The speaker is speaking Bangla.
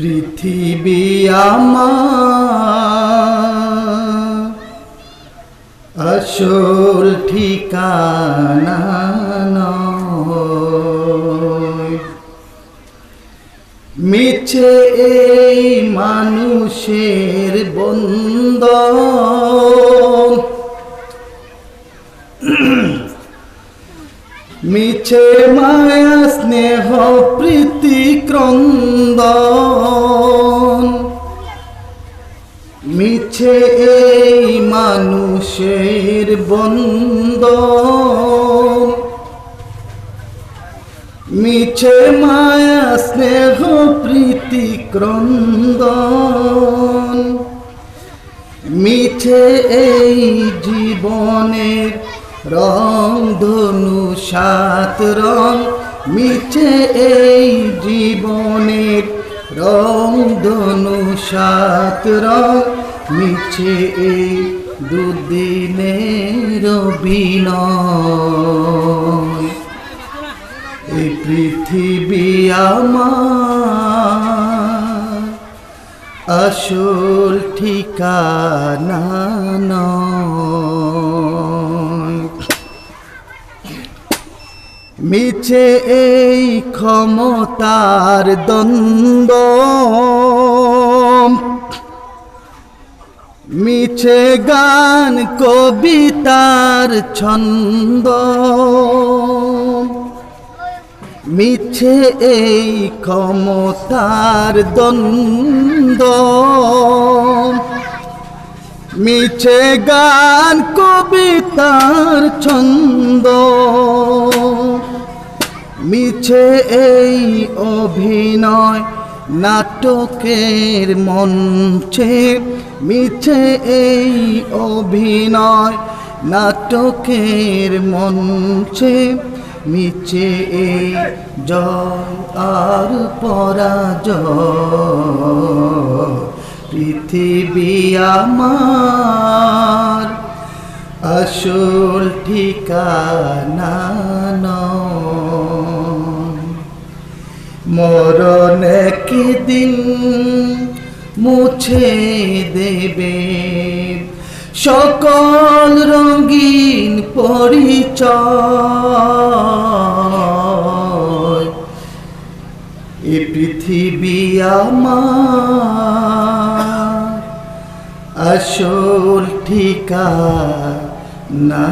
পৃথিবী আমার আসল ঠিকানা। মিছে এই মানুষের বন্ধন মিছে মায়া স্নেহ ক্রন্দন মিছে এই মানুষের বন্দ মিছে মায়া স্নেহ প্রীতি ক্রন্দন। মিছে এই জীবনের রং ধনু সাত রং। মিছে এই জীবনের রং ধনু সাত রং মিছে এই দুদিনের বিনয় এই পৃথিবী আমার আসল ঠিকানা নয়। মিছে এই ক্ষমতার দ্বন্দ্ব। মিছে গান কবিতার ছন্দ। মিছে এই ক্ষমতার দ্বন্দ্ব। মিছে গান কবিতার ছন্দ। মিছে এই অভিনয় নাটকের মঞ্চে। মিছে এই অভিনয় নাটকের মঞ্চে। মিছে এই জয় আর পরাজয়। পৃথিবী আমার আসল ঠিকানা। মরণ দিন মুছে দেবে সকল রঙিন পরিচয় এ পৃথিবী আমার আসল ঠিকা না